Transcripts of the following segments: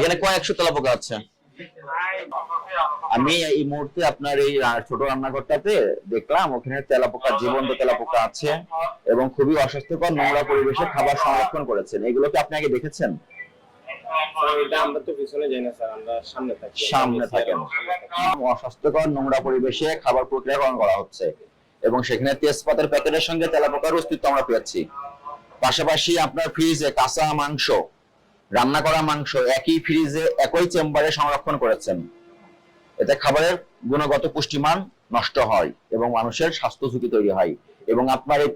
এখানে কয়েকশো তেলাপোকা আছে? আমি এই মুহূর্তে আপনার এই ছোট রান্নাঘরটাতে দেখলাম ওখানে তেলাপোকা জীবন্ত তেলাপোকা আছে এবং খুবই অস্বাস্থ্যকর নোংরা পরিবেশে খাবার সংরক্ষণ করেছেন। এগুলো কি আপনি আগে দেখেছেন? সামনে থাকেন। অস্বাস্থ্যকর নোংরা পরিবেশে খাবার প্রক্রিয়াকরণ করা হচ্ছে এবং সেখানে তেজপাতার প্যাকেটের সঙ্গে তেলাপোকার অস্তিত্ব আমরা পেয়েছি। পাশাপাশি আপনার ফ্রিজে কাঁচা মাংস রান্না করা মাংস একই ফ্রিজে একই চেম্বারে সংরক্ষণ করেছেন। এতে খাবারের গুণগত পুষ্টিমান নষ্ট হয় এবং মানুষের স্বাস্থ্য ঝুঁকি তৈরি হয়। এবং আপনার এই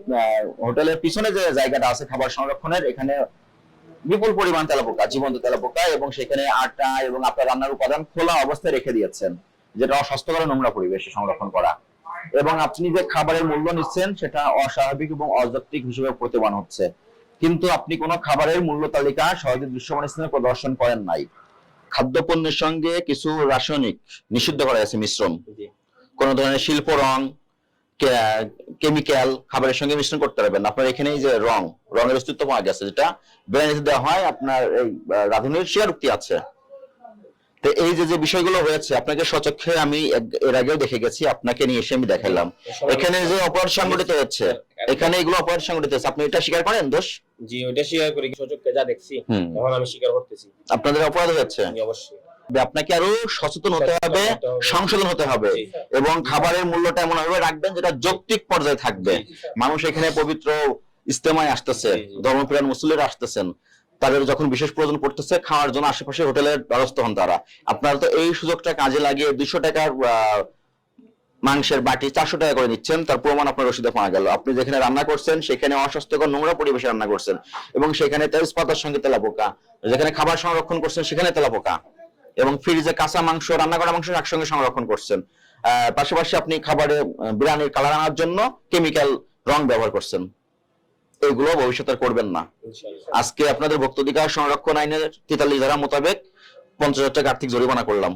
হোটেলের পিছনে যে জায়গাটা আছে খাবার সংরক্ষণের, এখানে বিপুল পরিমাণ তেলাপোকা, জীবন্ত তেলাপোকা এবং সেখানে আটা এবং আপনার রান্নার উপাদান খোলা অবস্থায় রেখে দিয়েছেন, যেটা অস্বাস্থ্যকর নোংরা পরিবেশে সংরক্ষণ করা। এবং আপনি যে খাবারের মূল্য নিচ্ছেন, সেটা অস্বাভাবিক এবং অযৌক্তিক হিসেবে প্রতিমান হচ্ছে। কিন্তু আপনি কোনো খাবারের মূল্য তালিকা সহজে দৃশ্যমান স্থানে প্রদর্শন করেন নাই। খাদ্যপণ্যের সঙ্গে কিছু রাসায়নিক নিষিদ্ধ করা গেছে মিশ্রণ। কোন ধরনের শিল্প রং কেমিক্যাল খাবারের সঙ্গে মিশ্রণ করতে পারবেন আপনার এখানে যে রং রঙের অস্তিত্ব পাওয়া গেছে যেটা বিরিয়ানিতে দেওয়া হয় আপনার এই আহ, রাঁধুনির স্বীকারোক্তি আছে। তো এই যে যে বিষয়গুলো হয়েছে আপনাকে সচক্ষে আমি এর আগেও দেখে গেছি আপনাকে নিয়ে এসে আমি দেখালাম এখানে যে অপরাধ সংগঠিত হচ্ছে এখানে। এগুলো অপরাধ সংগঠিত হচ্ছে আপনি এটা স্বীকার করেন দোষ? জি ওইটা স্বীকার করি যা দেখছি। এখন আমি স্বীকার করতেছি। আপনাদের অপরাধ হয়েছে? জি অবশ্যই। আপনাকে আরও সচেতন হতে হবে সংশোধন হতে হবে এবং খাবারের মূল্যটা এমন ভাবে রাখবেন যেটা যৌক্তিক পর্যায়ে থাকবে। মানুষ এখানে পবিত্র ইস্তেমায় আসতেছে। ধর্মপ্রাণ মুসলিরা আসতেছেন। তাদের যখন বিশেষ প্রয়োজন পড়তেছে খাওয়ার জন্য আশেপাশে হোটেলের দ্বারস্থ হন তারা। আপনারা তো এই সুযোগটা কাজে লাগিয়ে দুইশো টাকার আহ, মাংসের বাটি চারশো টাকা করে নিচ্ছেন তার প্রমাণ আপনার রসিদে পাওয়া গেল। আপনি যেখানে রান্না করছেন সেখানে অস্বাস্থ্যকর নোংরা পরিবেশে রান্না করছেন এবং সেখানে তেজপাতার সঙ্গে তেলাপোকা। যেখানে খাবার সংরক্ষণ করছেন সেখানে তেলাপোকা। এবং ফ্রিজে কাঁচা মাংস রান্না করা মাংস একসঙ্গে সংরক্ষণ করছেন। পাশাপাশি আপনি খাবারে বিরিয়ানির কালার আনার জন্য কেমিক্যাল রং ব্যবহার করছেন। এগুলো ভবিষ্যতে করবেন না। আজকে আপনাদের ভোক্তাধিকার সংরক্ষণ আইনের তেতাল্লিশ ধারা মোতাবেক পঞ্চাশ হাজার টাকা আর্থিক জরিমানা করলাম।